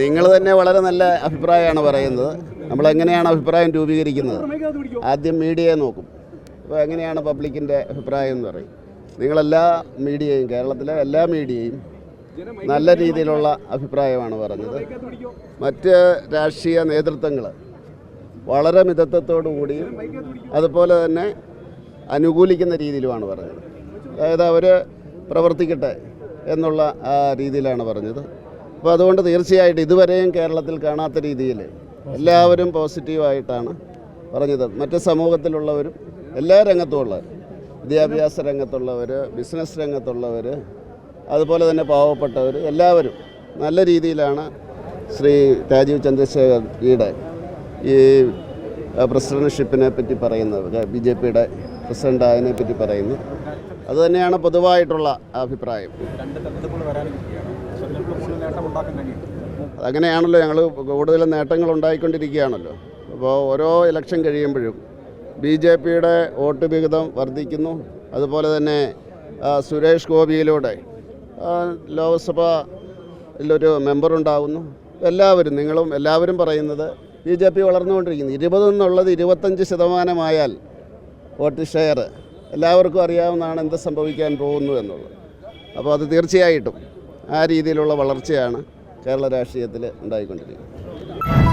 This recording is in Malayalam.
നിങ്ങൾ തന്നെ വളരെ നല്ല അഭിപ്രായമാണ് പറയുന്നത്. നമ്മൾ എങ്ങനെയാണ് അഭിപ്രായം രൂപീകരിക്കുന്നത്? ആദ്യം മീഡിയയെ നോക്കും. അപ്പോൾ എങ്ങനെയാണ് പബ്ലിക്കിന്റെ അഭിപ്രായം എന്ന് പറയും. നിങ്ങളെല്ലാ മീഡിയയും കേരളത്തിലെ എല്ലാ മീഡിയയും നല്ല രീതിയിലുള്ള അഭിപ്രായമാണ് പറഞ്ഞത്. മറ്റ് രാഷ്ട്രീയ നേതൃത്വങ്ങൾ വളരെ മിതത്വത്തോടു കൂടിയും അതുപോലെ തന്നെ അനുകൂലിക്കുന്ന രീതിയിലുമാണ് പറഞ്ഞത്. അതായത് അവർ പ്രവർത്തിക്കട്ടെ എന്നുള്ള രീതിയിലാണ് പറഞ്ഞത്. അപ്പോൾ അതുകൊണ്ട് തീർച്ചയായിട്ടും ഇതുവരെയും കേരളത്തിൽ കാണാത്ത രീതിയിൽ എല്ലാവരും പോസിറ്റീവായിട്ടാണ് പറഞ്ഞത്. മറ്റ് സമൂഹത്തിലുള്ളവരും എല്ലാ രംഗത്തുമുള്ളവർ വിദ്യാഭ്യാസ രംഗത്തുള്ളവർ ബിസിനസ് രംഗത്തുള്ളവർ അതുപോലെ തന്നെ പാവപ്പെട്ടവർ എല്ലാവരും നല്ല രീതിയിലാണ് ശ്രീ രാജീവ് ചന്ദ്രശേഖർജിയുടെ ഈ പ്രസിഡന്റ്ഷിപ്പിനെ പറ്റി പറയുന്നത് ബി ജെ പിയുടെ പ്രസിഡന്റ് ആയതിനെ പറ്റി പറയുന്നു അതുതന്നെയാണ് പൊതുവായിട്ടുള്ള അഭിപ്രായം. അങ്ങനെയാണല്ലോ ഞങ്ങൾ കൂടുതൽ നേട്ടങ്ങൾ ഉണ്ടായിക്കൊണ്ടിരിക്കുകയാണല്ലോ. അപ്പോൾ ഓരോ ഇലക്ഷൻ കഴിയുമ്പോഴും ബി ജെ പിയുടെ വോട്ട് വിഹിതം വർദ്ധിക്കുന്നു. അതുപോലെ തന്നെ സുരേഷ് ഗോപിയിലൂടെ ലോക്സഭയിലൊരു മെമ്പറുണ്ടാകുന്നു എല്ലാവരും നിങ്ങളും എല്ലാവരും പറയുന്നത് ബി ജെ പി വളർന്നുകൊണ്ടിരിക്കുന്നു. ഇരുപത് എന്നുള്ളത് ഇരുപത്തഞ്ച് ശതമാനമായാൽ വോട്ട് ഷെയർ എല്ലാവർക്കും അറിയാവുന്നതാണ് എന്ത് സംഭവിക്കാൻ പോകുന്നു എന്നുള്ളത്. അപ്പോൾ അത് തീർച്ചയായിട്ടും ആ രീതിയിലുള്ള വളർച്ചയാണ് കേരള രാഷ്ട്രീയത്തിൽ ഉണ്ടായിക്കൊണ്ടിരിക്കുന്നത്.